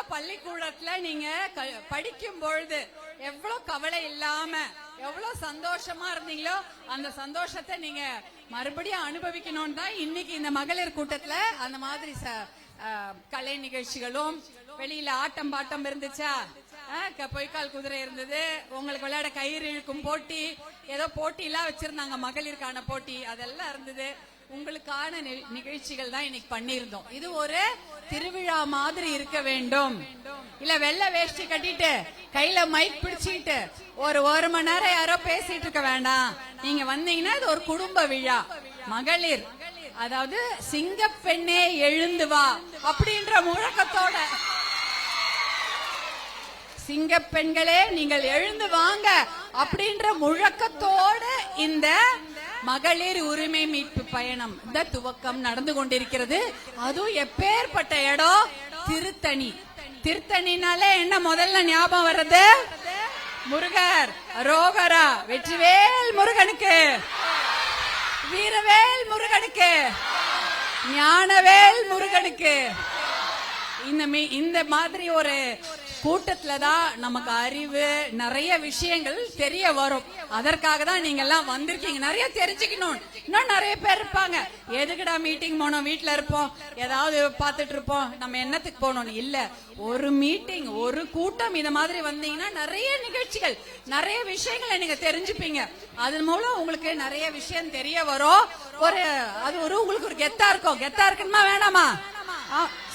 இதெல்லாம் பள்ளிக்கூடத்துல நீங்க க- படிக்கும் பொழுது எவ்வளவு கவலை இல்லாம எவ்வளவு சந்தோஷமா இருந்தீங்களோ அந்த சந்தோஷத்தை நீங்க மறுபடியும் அனுபவிக்கணும்னு தான் இன்னைக்கு இந்த மகளிர் கூட்டத்துல அந்த மாதிரி ச- கலை நிகழ்ச்சிகளும் வெளியில ஆட்டம் பாட்டம் இருந்துச்சா? க- பொய்க்கால் குதிரை இருந்தது உங்களுக்கு விளையாட கயிறு இழுக்கும் போட்டி ஏதோ போட்டி எல்லாம் வச்சிருந்தாங்க மகளிருக்கான போட்டி அதெல்லாம் இருந்தது. உங்களுக்கான நிகழ்ச்சிகள் தான் இன்னைக்கு பண்ணியிருந்தோம். இது ஒரு திருவிழா மாதிரி இருக்க வேண்டும். இல்ல வெள்ளை வேஷ்டி கட்டிட்டு கையில மைக் பிடிச்சிட்டு ஒரு ஒரு மணி நேரம் யாரோ பேசிட்டு இருக்க வேண்டாம். நீங்க வந்தீங்கன்னா இது ஒரு குடும்ப விழா. மகளிர் அதாவது சிங்கப்பெண்ணே எழுந்து வா அப்படின்ற முழக்கத்தோட. சிங்க பெண்களே நீங்கள் எழுந்து வாங்க அப்படின்ற முழக்கத்தோட இந்த மகளிர் உரிமை மீட்பு பயணம். இந்த துவக்கம் நடந்து கொண்டிருக்கிறது. அதுவும் எப்பேற்பட்ட இடம்? திருத்தணி. திருத்தணினாலே என்ன முதல்ல ஞாபகம் வர்றது? முருகர் ரோகரா வெற்றிவேல் முருகனுக்கு. வீரவேல் முருகனுக்கு. ஞானவேல் முருகனுக்கு. இந்த மீ- இந்த மாதிரி ஒரு கூட்டத்துல தான் நமக்கு அறிவு நிறைய விஷயங்கள் தெரிய வரும். அதற்காக தான் நீங்க எல்லாம் வந்திருக்கீங்க. நிறைய தெரிஞ்சுக்கணும். இன்னும் நிறைய பேர் இருப்பாங்க. எதுக்குடா மீட்டிங் போனோம்? வீட்டுல இருப்போம். ஏதாவது பார்த்துட்டு இருப்போம். நம்ம என்னத்துக்கு போனோம் இல்ல. ஒரு மீட்டிங் ஒரு கூட்டம் இந்த மாதிரி வந்தீங்கன்னா நிறைய நிகழ்ச்சிகள் நிறைய விஷயங்களை நீங்க தெரிஞ்சுப்பீங்க. அதன் மூலம் உங்களுக்கு நிறைய விஷயம் தெரிய வரும். ஒரு அது ஒரு உங்களுக்கு ஒரு கெத்தா இருக்கும். கெத்தா இருக்குமா வேணாமா?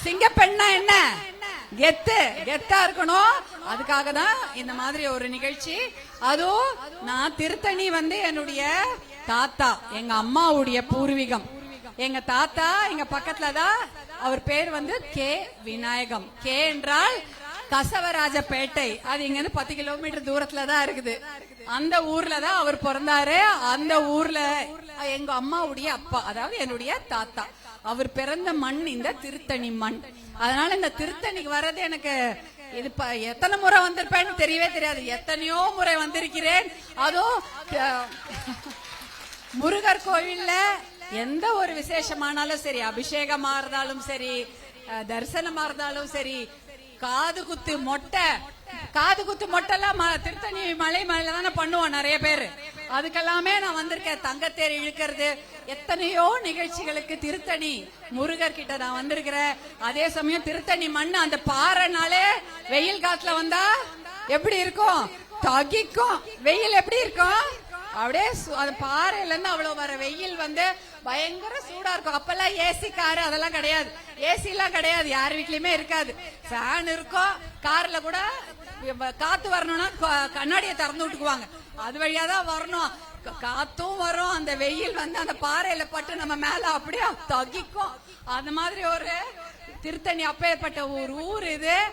சிங்க பெண்ணா என்ன? கெத்து கெத்தா இருக்கணும். அதுக்காக தான் இந்த மாதிரி ஒரு நிகழ்ச்சி. அதுவும் நான் திருத்தணி வந்து என்னுடைய தாத்தா எங்க அம்மாவுடைய பூர்வீகம். எங்க தாத்தா எங்க பக்கத்துல தான் அவர் பேர் வந்து கே விநாயகம். கே என்றால் கசவராஜப்பேட்டை. அது இங்க இருந்து பத்து கிலோமீட்டர் தூரத்துல தான் இருக்குது. அந்த ஊர்ல தான் அவர் பிறந்தாரு. அந்த ஊர்ல எங்க அம்மாவுடைய அப்பா அதாவது என்னுடைய தாத்தா. அவர் பிறந்த மண் இந்த திருத்தணி மண். அதனால இந்த திருத்தணிக்கு வர்றது எனக்கு இது ப- எத்தனை முறை வந்திருப்பேன்னு தெரியவே தெரியாது. எத்தனையோ முறை வந்திருக்கிறேன். அதுவும் முருகர் கோவில்ல எந்த ஒரு விசேஷமானாலும் சரி அபிஷேகமா இருந்தாலும் சரி தரிசனமா இருந்தாலும் சரி காது குத்து மொட்டை. காது குத்து மொட்டைலாம் ம- திருத்தணி மலை மலையில தானே பண்ணுவோம் நிறைய பேர். அதுக்கெல்லாமே நான் வந்திருக்கேன். தங்கத்தேர் இழுக்கிறது. எத்தனையோ நிகழ்ச்சிகளுக்கு திருத்தணி முருகர் கிட்ட நான் வந்திருக்கிறேன். அதே சமயம் திருத்தணி மண் அந்த பாறைனாலே வெயில் காத்துல வந்தா எப்படி இருக்கும்? தகிக்கும் வெயில் எப்படி இருக்கும்? அப்படியே சு- அந்த பாறையில இருந்து அவ்வளவு வர வெயில் வந்து பயங்கர சூடா இருக்கும். அப்பெல்லாம் ஏசி காரு அதெல்லாம் கிடையாது. ஏசி எல்லாம் கிடையாது. யார் வீட்லயுமே இருக்காது. ஃபேன் இருக்கும். கார்ல கூட காத்து வரணும்னா கண்ணாடியை திறந்து விட்டுக்குவாங்க. அது வழியா தான் வரணும். காத்தும் வரும். அந்த வெயில் வந்து அந்த பாறையில பட்டு நம்ம மேல அப்படியே தகிக்கும். அந்த மாதிரி ஒரு திருத்தணி அப்பேற்பட்ட ஒரு ஊர் இது.